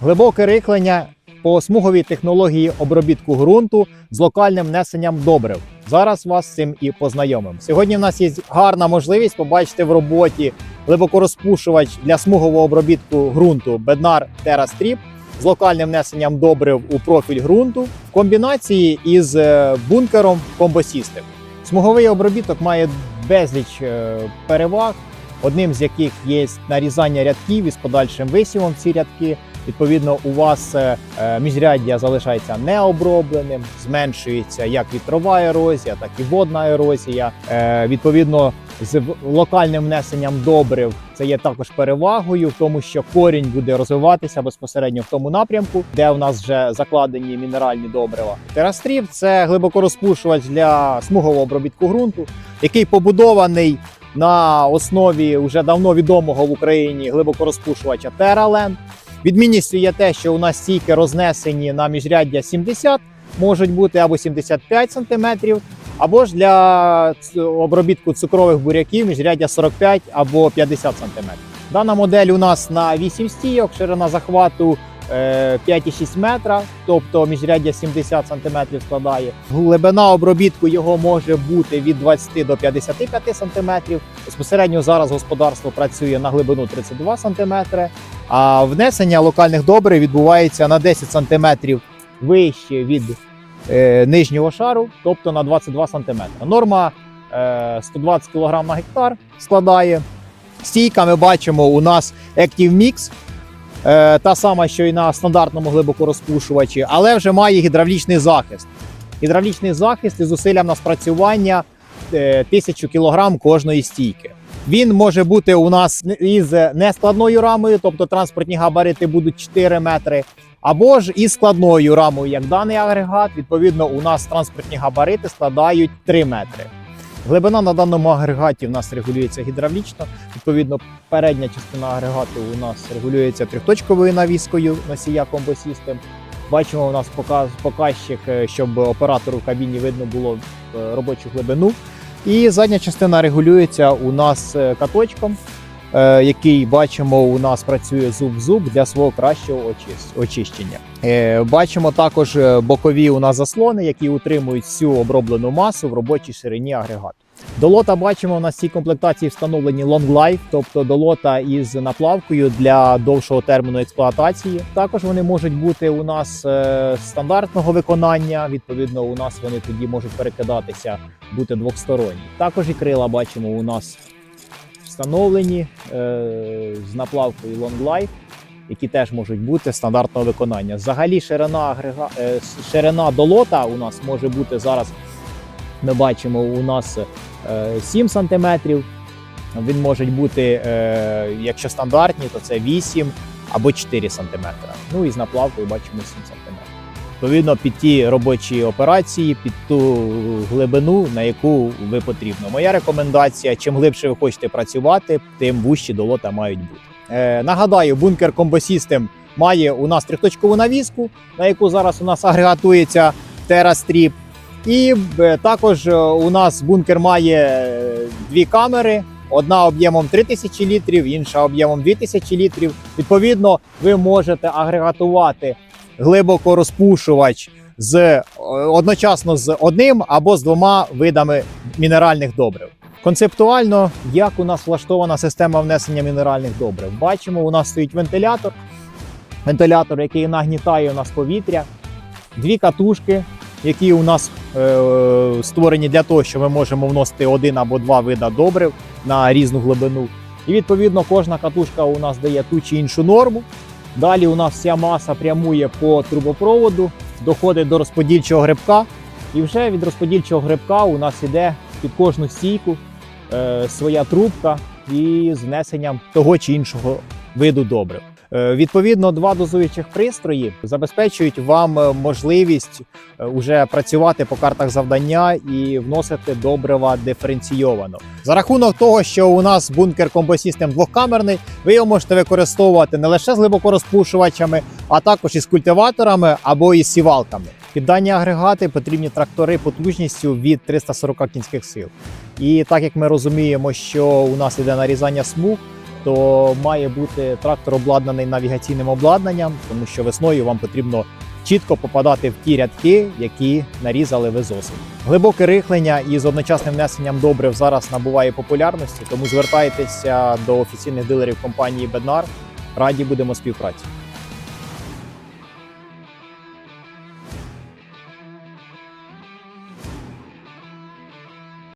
Глибоке рихлення по смуговій технології обробітку ґрунту з локальним внесенням добрив. Зараз вас з цим і познайомимо. Сьогодні в нас є гарна можливість побачити в роботі глибокорозпушувач для смугового обробітку ґрунту Bednar TerraStrip з локальним внесенням добрив у профіль ґрунту в комбінації із е, бункером System. Смуговий обробіток має безліч е, переваг, одним з яких є нарізання рядків із подальшим висівом ці рядки. Відповідно, у вас е, е, міжряддя залишається необробленим, зменшується як вітрова ерозія, так і водна ерозія. Е, Відповідно, з локальним внесенням добрив це є також перевагою в тому, що корінь буде розвиватися безпосередньо в тому напрямку, де у нас вже закладені мінеральні добрива. Терастрів це глибокорозпушувач для смугового обробітку ґрунту, який побудований на основі вже давно відомого в Україні глибокорозпушувача Terraland. Відмінністю є те, що у нас стійки рознесені на міжряддя 70, можуть бути або 75 см, або ж для обробітку цукрових буряків міжряддя 45 або 50 см. Дана модель у нас на 8 стійок, ширина захвату 5,6 метра, тобто міжряддя 70 см складає. Глибина обробітку його може бути від 20 до 55 см. Безпосередньо зараз господарство працює на глибину 32 см, а внесення локальних добрив відбувається на 10 см вище від е, нижнього шару, тобто на 22 см. Норма е, 120 кг на гектар складає. Стійка ми бачимо у нас Active Mix, е, та сама, що і на стандартному глибокорозпушувачі, але вже має гідравлічний захист. Гідравлічний захист із зусиллям на спрацювання е, 1000 кг кожної стійки. Він може бути у нас із нескладною рамою, тобто транспортні габарити будуть 4 метри, або ж із складною рамою, як даний агрегат. Відповідно, у нас транспортні габарити складають 3 метри. Глибина на даному агрегаті у нас регулюється гідравлічно. Відповідно, передня частина агрегату у нас регулюється трьохточковою навіскою носія Combo System. Бачимо, у нас показ, показчик, е, щоб оператору в кабіні видно було е, робочу глибину. І задня частина регулюється у нас е, каточком, який бачимо, у нас працює зуб-зуб для свого кращого очищення. Е, Бачимо також е, бокові у нас заслони, які утримують всю оброблену масу в робочій ширині агрегату. До лота бачимо, у нас в цій комплектації встановлені Long Life, тобто до лота із наплавкою для довшого терміну експлуатації. Також вони можуть бути у нас е, стандартного виконання. Відповідно, у нас вони тоді можуть перекидатися, бути двосторонні. Також і крила бачимо у нас встановлені е, з наплавкою Long Life, які теж можуть бути стандартного виконання. Взагалі, ширина агрега... е, ширина до лота у нас може бути зараз. Ми бачимо, у нас е, 7 см. Він може бути, е, якщо стандартні, то це 8 або 4 см. Ну і з наплавкою бачимо 7 см. Відповідно, під ті робочі операції, під ту глибину, на яку ви потрібно. Моя рекомендація: чим глибше ви хочете працювати, тим вужчі долота мають бути. Е, нагадаю, бункер System має у нас трьохточкову навіску, на яку зараз у нас агрегатується TerraStrip. І е, також е, у нас бункер має е, дві камери. Одна об'ємом 3000 літрів, інша об'ємом 2000 літрів. Відповідно, ви можете агрегатувати глибоко розпушувач з е, одночасно з одним або з двома видами мінеральних добрив. Концептуально, як у нас влаштована система внесення мінеральних добрив, бачимо, у нас стоїть вентилятор, вентилятор, який нагнітає у нас повітря, дві катушки, які у нас е, створені для того, що ми можемо вносити один або два вида добрив на різну глибину. І відповідно кожна катушка у нас дає ту чи іншу норму. Далі у нас вся маса прямує по трубопроводу, доходить до розподільчого грибка. І вже від розподільчого грибка у нас іде під кожну стійку е, своя трубка і з внесенням того чи іншого виду добрив. Е, Відповідно, два дозуючих пристрої забезпечують вам е, можливість е, уже працювати по картах завдання і вносити добрива диференційовано. За рахунок того, що у нас бункер System двохкамерний, ви його можете використовувати не лише з глибокорозпушувачами, а також із культиваторами або із сівалками. Під дані агрегати потрібні трактори потужністю від 340 кінських сил. І так як ми розуміємо, що у нас іде нарізання смуг, то має бути трактор обладнаний навігаційним обладнанням, тому що весною вам потрібно чітко попадати в ті рядки, які нарізали ви з осені. Глибоке рихлення із одночасним внесенням добрив зараз набуває популярності, тому звертайтеся до офіційних дилерів компанії Беднар. Раді будемо співпраці.